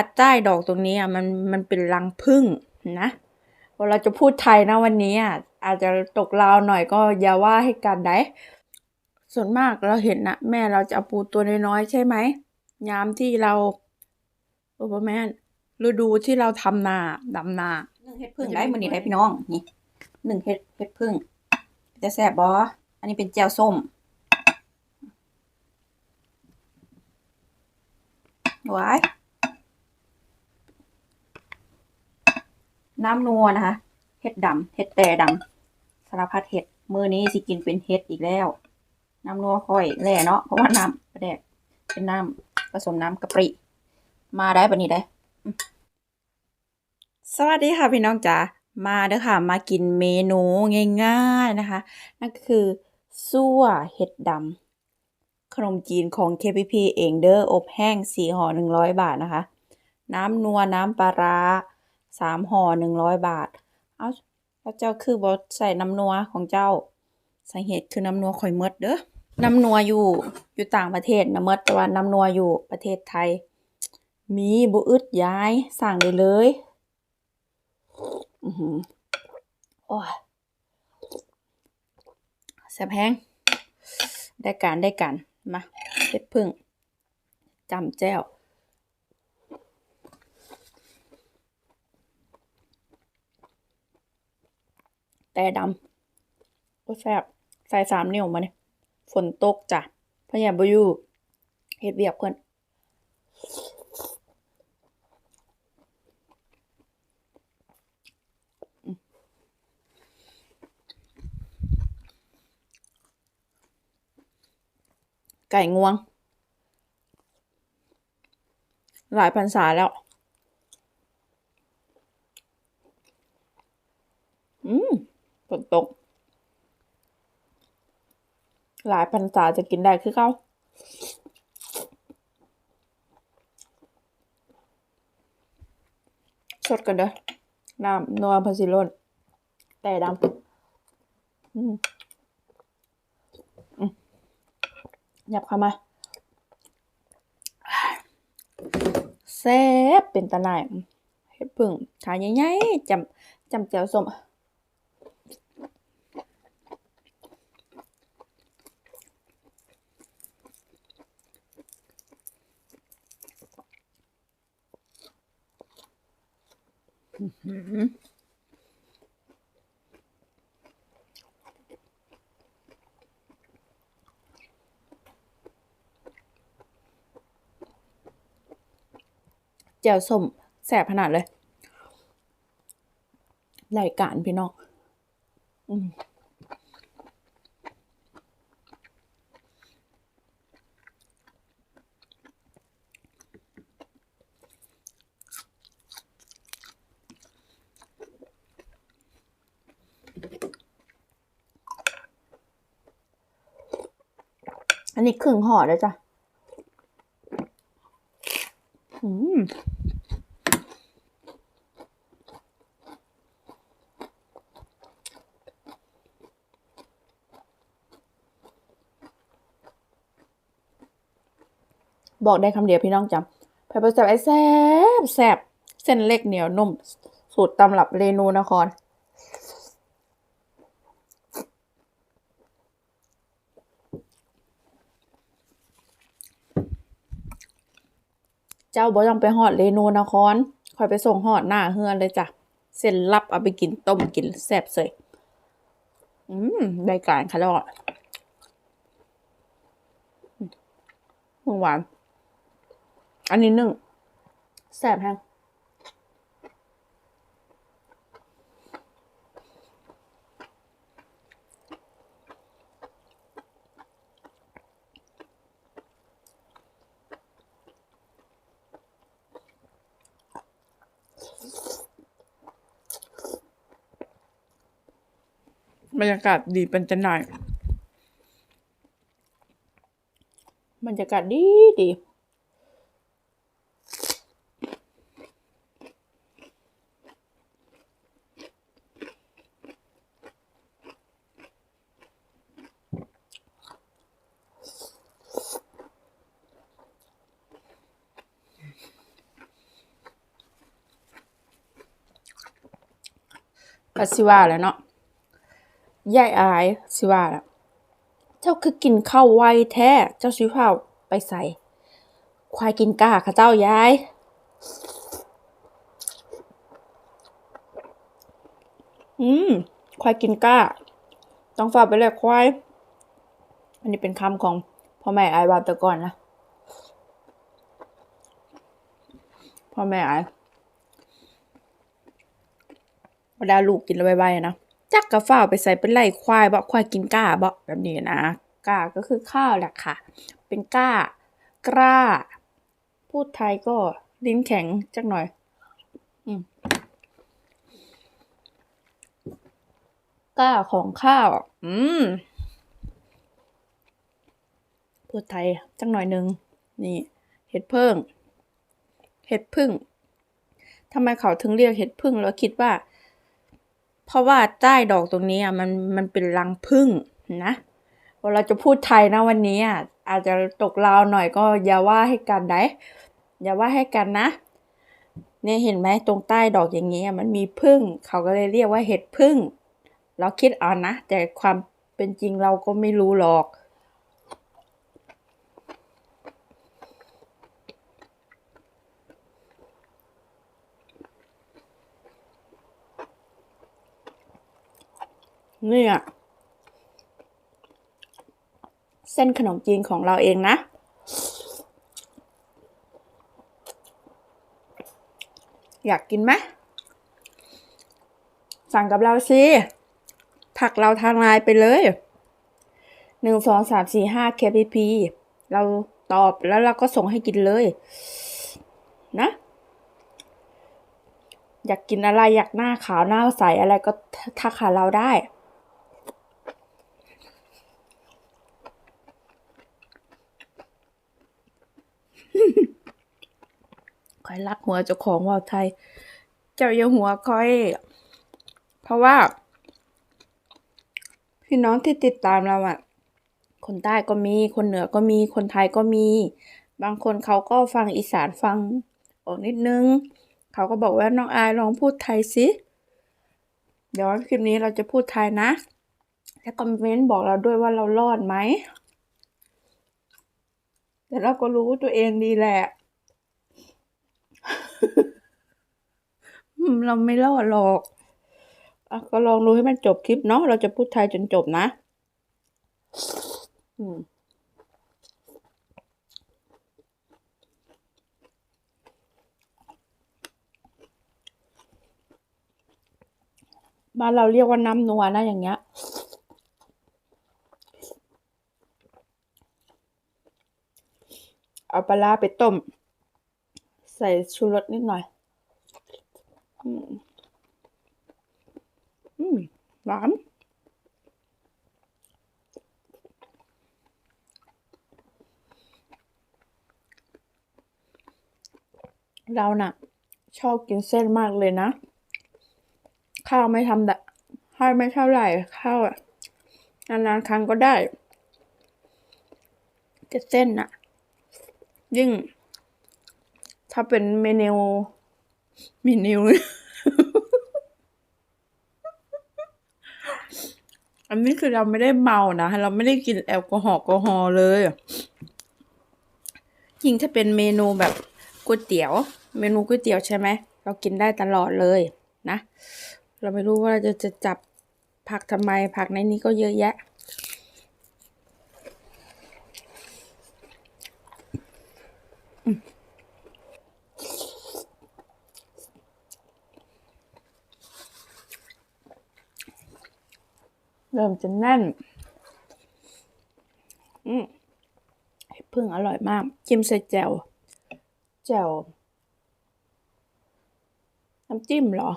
าคใต้ดอกตรงนี้อะมันมันเป็นรังผึ้งนะเราจะพูดไทยนะวันนี้อะอาจจะตกลาวหน่อยก็อย่าว่าให้กันได้ส่วนมากเราเห็นนะแม่เราจะเอาปูตัวน้อยๆใช่ไหมยามที่เราโอ้แม่นฤดูที่เราทำนาดำนาหนึ่งเฮ็ดพึ่งได้มือนี้ได้พี่น้องนี่หนึ่งเฮ็ดเฮ็ดพึ่งจะแซ่บบ่อันนี้เป็นแจ่วส้มหวาย น้ำนัวนะคะ เห็ดดำเห็ดแต่ดำสารพัดเห็ดมื้อนี้สิกินเป็นเห็ดอีกแล้ว น้ำนัวค่อยแล่เนาะเพราะว่าน้ำประแดกเป็นน้ำผสมน้ำกะปริ มาได้ปะนี้ได้ สวัสดีค่ะพี่น้องจ๋ามาเด้อค่ะ มากินเมนูง่ายๆนะคะ นั่นก็คือซั่วเห็ดดำขนมจีนของ KPP เองเด้ออบแห้งสี่ห่อหนึ่งร้อยบาทนะคะ น้ำนัวน้ำปลาร้า สามห่อหนึ่งร้อยบาท เอาแล้วเจ้าคือบอใส่น้ำนัวของเจ้าสาเหตุคือน้ำนัวข่อยเมดเด้อน้ำนัวอยู่อยู่ต่างประเทศนะเมดแต่ว่าน้ำนัวอยู่ประเทศไทย มีบุอึดย้ายสั่งได้เลยอือหือโอ้ยแซ่บแห้งได้การได้การมาเฮ็ดพึ่งจำแจ้ว แต่ดำก็แซ่บใส่สามนิ้วมาเนี่ยฝนตกจ้ะพยายามบ่อยู่เฮ็ดเวียกเพิ่อนไก่งวง หลายพรรษาแล้ว อืม ฝนตก หลายพรรษาจะกินได้คือเขาสดกันเด้อน้ำนัวพันสิโรนแต่ดำหยับเข้ามาแซ่บเป็นตาหนายเฮ็ดพึ่งทาใหญ่ๆจำจำแจ่วส้ม อื้อหือแจ่วส้มแสบขนาดเลยรายการพี่น้องอืม อันนี้ครึ่งห่อเลยจ้ะอืมบอกได้คำเดียวพี่น้องจำไผ่ประแซบไอแซบแซบเส้นเล็กเหนียวนุ่ม สูตรตำรับเรนูนคร เจ้าบ่ต้องไปหอดเรนูนครคอยไปส่งหอดหน้าเฮือนเลยจ้ะ เส้นลับเอาไปกินต้มกินแซ่บเสยอืมได้การค่ะแล้วอะหวาน อันนี้นึ่งแซ่บแฮง บรรยากาศดีเป็นจะหน่ยบรรยากาศดีดีก็สิว่าแหละเนาะ ยายอายสิว่าล่ะ เจ้าคือกินข้าวไวแท้ เจ้าสิพาไปใส่ ควายกินกาค่ะเจ้ายาย อืม ควายกินก้าต้องฝากไปเลยควาย อันนี้เป็นคำของพ่อแม่ไอ้บาตะก่อนนะพ่อแม่ไอ้เวลาลูกกินแล้วใบๆนะ จักกะฝ้าไปใส่เป็นไล่ควายบ่ควายกินก้าบ่แบบนี้นะก้าก็คือข้าวแหละค่ะ เป็นก้า กล้า พูดไทยก็ลิ้นแข็งจักหน่อยอก้าของข้าว อืม พูดไทยจักหน่อยหนึ่งนี่ เห็ดเพิ่ง เห็ดพึ่งทำไมเขาถึงเรียกเห็ดพึ่งแล้วคิดว่า เพราะว่าใต้ดอกตรงนี้อะมันมันเป็นรังผึ้งนะเวลาจะพูดไทยนะวันนี้อะอาจจะตกลาวหน่อยก็อย่าว่าให้กันได้อย่าว่าให้กันนะเนี่ยเห็นไหมตรงใต้ดอกอย่างนี้อะมันมีผึ้งเขาก็เลยเรียกว่าเห็ดผึ้งเราคิดเอานะ แต่ความเป็นจริงเราก็ไม่รู้หรอก เนี่ย เส้นขนมจีนของเราเองนะ อยากกินไหมสั่งกับเราสิผักเราทางไลน์ไปเลยหนึ่งสองสามสี่ห้า kpp เราตอบแล้วเราก็ส่งให้กินเลย นะ อยากกินอะไรอยากหน้าขาวหน้าใสอะไรก็ทักหาเราได้ ค อยรักหัวเจ้าของว่าวไทย เจ้าอย่าหัวคอย เพราะว่า พี่น้องที่ติดตามเราอะคนใต้ก็มี คนเหนือก็มี คนไทยก็มี บางคนเขาก็ฟังอีสานฟังออกนิดนึง เขาก็บอกว่าน้องอายลองพูดไทยสิ เดี๋ยวคลิปนี้เราจะพูดไทยนะ แล้วคอมเมนต์บอกเราด้วยว่าเรารอดไหมแต่เราก็รู้ตัวเองดีแหละ เราไม่รอดหรอกอะก็ลองดูให้มันจบคลิปเนาะเราจะพูดไทยจนจบนะอืมบ้านเราเรียกว่าน้ำนัวนะอย่างเงี้ย เอาปลาไปต้ม ใส่ชูรสนิดหน่อย อืมอืมหวานเราน่ะ ชอบกินเส้นมากเลยนะ ข้าวไม่ทำดะให้ไม่เท่าไหร่ข้าวอะนานๆครั้งก็ได้แต่เส้นน่ะยิ่ง ถ้าเป็นเมนูเมีนิวอันนี้คือเราไม่ได้เมานะ เราไม่ได้กินแอลกอฮอล์แอลกอฮอล์เลยยิ่งถ้าเป็นเมนูแบบก๋วยเตี๋ยว เมนูก๋วยเตี๋ยวใช่ไหม เรากินได้ตลอดเลยนะ เราไม่รู้ว่าจะจะจับผักทำไมผักในนี้ก็เยอะแยะ เริ่มจะแน่น อืมเพึ่งอร่อยมาก จิ้มใส่แจ่วแจ่วน้ำจิ้มเหรอ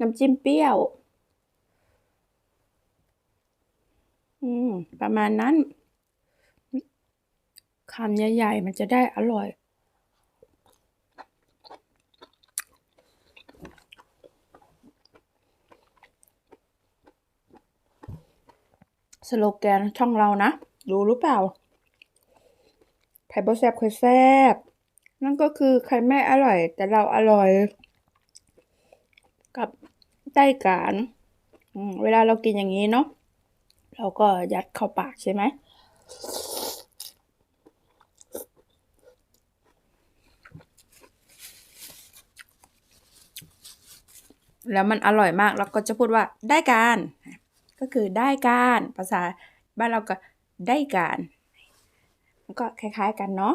น้ำจิ้มเปรี้ยว อืม ประมาณนั้นคำใหญ่ๆมันจะได้อร่อย โลแกนช่องเรานะ รู้หรือเปล่าใครบ่แซบใครแซบ นั่นก็คือใครไม่อร่อย แต่เราอร่อย กับได้การเวลาเรากินอย่างนี้เนาะ เราก็ยัดเข้าปากใช่ไหมแล้วมันอร่อยมากเราก็จะพูดว่าได้การ ก็คือได้การภาษาบ้านเราก็ได้การมันก็คล้าย ๆกันเนาะ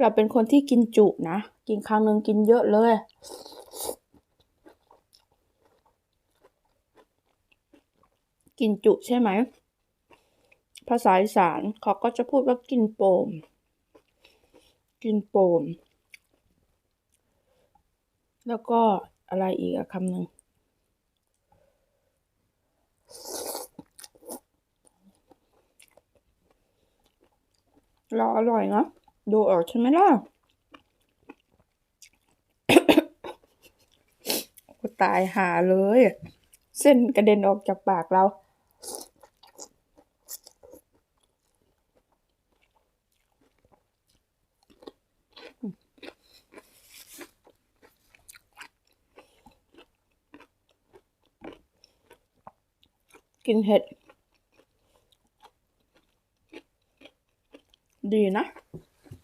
เราเป็นคนที่กินจุนะ กินครั้งหนึ่งกินเยอะเลย กินจุใช่ไหม ภาษาอีสานเขาก็จะพูดว่ากินโปม กินโปม แล้วก็อะไรอีกอะคำหนึ่งเราอร่อยเนาะดูออกใช่ไหมล่ะตายหาเลย เส้นกระเด็นออกจากปากเรา กินเห็ด ดีนะ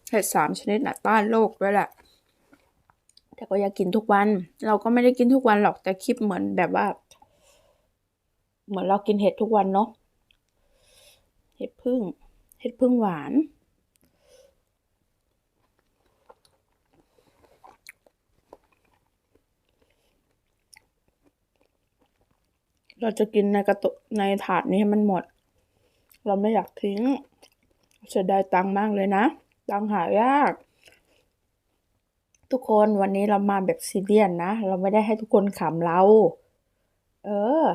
เห็ดสามชนิดน่ะต้านโรคด้วยแหละ แต่ก็อยากกินทุกวัน เราก็ไม่ได้กินทุกวันหรอกแต่คลิปเหมือนแบบว่า เหมือนเรากินเห็ดทุกวันเนาะเห็ดพึ่ง เห็ดพึ่งหวาน เราจะกินในกระตุในถาดนี้ให้มันหมด เราไม่อยากทิ้งเสียดายตังค์มากเลยนะ ตังค์หายาก ทุกคนวันนี้เรามาแบบซีเรียสนะ เราไม่ได้ให้ทุกคนขำเรา เออ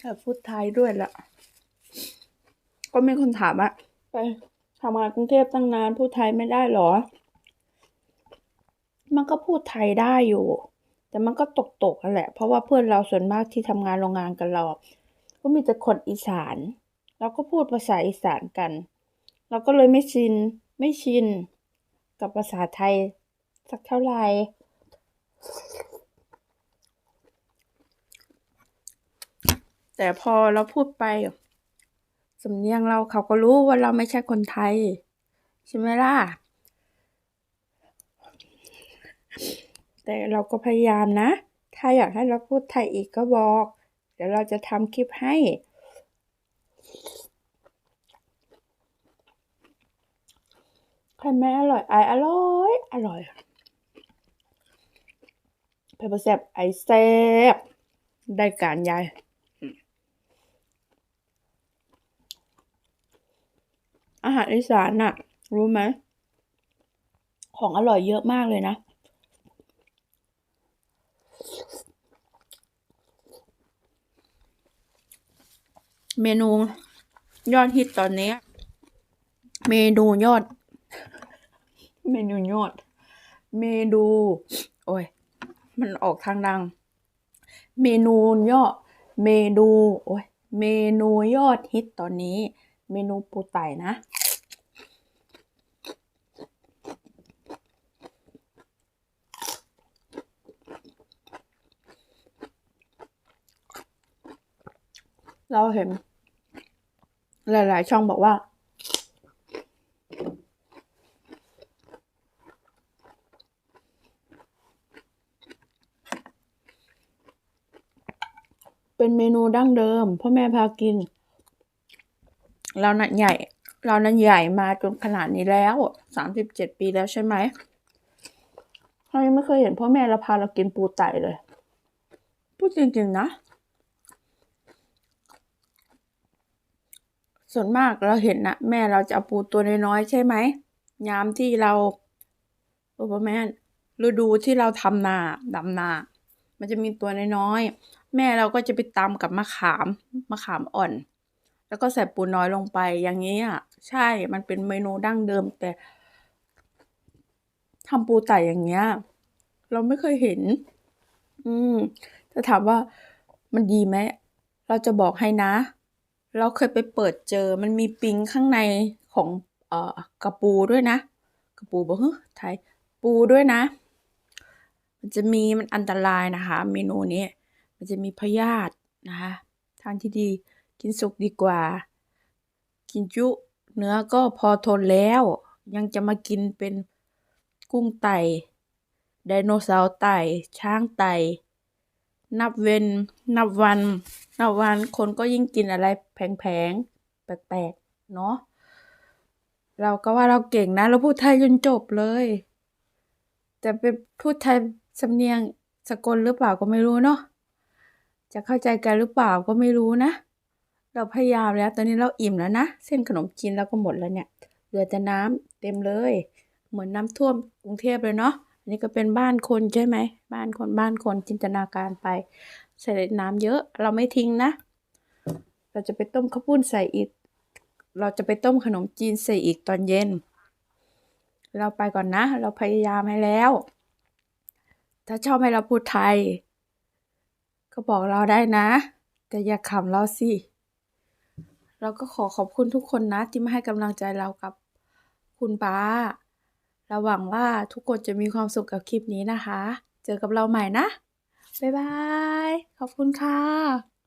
แต่พูดไทยด้วยละก็มีคนถามอะไปทำงานกรุงเทพตั้งนานพูดไทยไม่ได้หรอ มันก็พูดไทยได้อยู่ แต่มันก็ตกตกๆนั่นแหละ เพราะว่าเพื่อนเราส่วนมากที่ทำงานโรงงานกันเราก็มีแต่คนอีสาน เราก็พูดภาษาอีสานกัน เราก็เลยไม่ชินไม่ชินกับภาษาไทยสักเท่าไหร่ แต่พอเราพูดไปสำเนียงเราเขาก็รู้ว่าเราไม่ใช่คนไทย ใช่ไหมล่ะ แต่เราก็พยายามนะ ถ้าอยากให้เราพูดไทยอีกก็บอก เดี๋ยวเราจะทำคลิปให้ ใครไม่อร่อยไออร่อยอร่อยเพปเปอร์แซบไอแซบได้การยาย อาหารอีสานน่ะรู้ไหมของอร่อยเยอะมากเลยนะ เมนูยอดฮิตตอนนี้ เมนูยอด เมนูยอด เมนู โอ้ย มันออกทางดัง เมนูยอด เมนู โอ้ย เมนูยอดฮิตตอนนี้ เมนูปูไต่นะ เราเห็น หลายๆ ช่องบอกว่าเป็นเมนูดั้งเดิมพ่อแม่พากิน เรานั้นใหญ่ เรานั้นใหญ่มาจนขนาดนี้แล้วสามสิบเจ็ดปีแล้วใช่ไหมเรายังไม่เคยเห็นพ่อแม่เราพาเรากินปูไตเลย พูดจริงๆนะ ส่วนมากเราเห็นนะแม่เราจะเอาปูตัวน้อยๆใช่ไหมยามที่เราโอ้พ่อแม่ฤดูที่เราทำนาดำนา มันจะมีตัวน้อยๆแม่เราก็จะไปตำกับมะขามมะขามอ่อน แล้วก็ใส่ปูน้อยลงไปอย่างนี้อะ ใช่มันเป็นเมนูดั้งเดิม แต่ทำปูไต่อย่างเงี้ย เราไม่เคยเห็น อืมจะถามว่ามันดีไหมเราจะบอกให้นะ เราเคยไปเปิดเจอมันมีปิงข้างในของเอ่อกระปูด้วยนะ กระปูบอกเฮ้ยไทยปูด้วยนะ มันจะมีมันอันตรายนะคะ เมนูนี้มันจะมีพยาธินะคะ ทางที่ดี กินสุกดีกว่า กินจุเนื้อก็พอทนแล้ว ยังจะมากินเป็นกุ้งไตไดโนเสาร์ไตช้างไตนับเวนนับวัน นับวันคนก็ยิ่งกินอะไรแพงๆ แปลกๆ เนาะเราก็ว่าเราเก่งนะ เราพูดไทยจนจบเลย แต่เป็นพูดไทยสำเนียงสกลหรือเปล่าก็ไม่รู้เนาะจะเข้าใจกันหรือเปล่าก็ไม่รู้นะ เราพยายามแล้ว ตอนนี้เราอิ่มแล้วนะ เส้นขนมจีนเราก็หมดแล้วเนี่ย เหลือแต่น้ำเต็มเลย เหมือนน้ำท่วมกรุงเทพเลยเนาะ อันนี้ก็เป็นบ้านคนใช่ไหม บ้านคนบ้านคนจินตนาการไป ใส่น้ำเยอะ เราไม่ทิ้งนะ เราจะไปต้มข้าวปุ้นใส่อีก เราจะไปต้มขนมจีนใส่อีกตอนเย็น เราไปก่อนนะ เราพยายามให้แล้ว ถ้าชอบให้เราพูดไทย ก็บอกเราได้นะ แต่อย่าขำเราสิ เราก็ขอขอบคุณทุกคนนะที่มาให้กำลังใจเรากับคุณป้า เราหวังว่าทุกคนจะมีความสุขกับคลิปนี้นะคะ เจอกับเราใหม่นะ บ๊ายบาย ขอบคุณค่ะ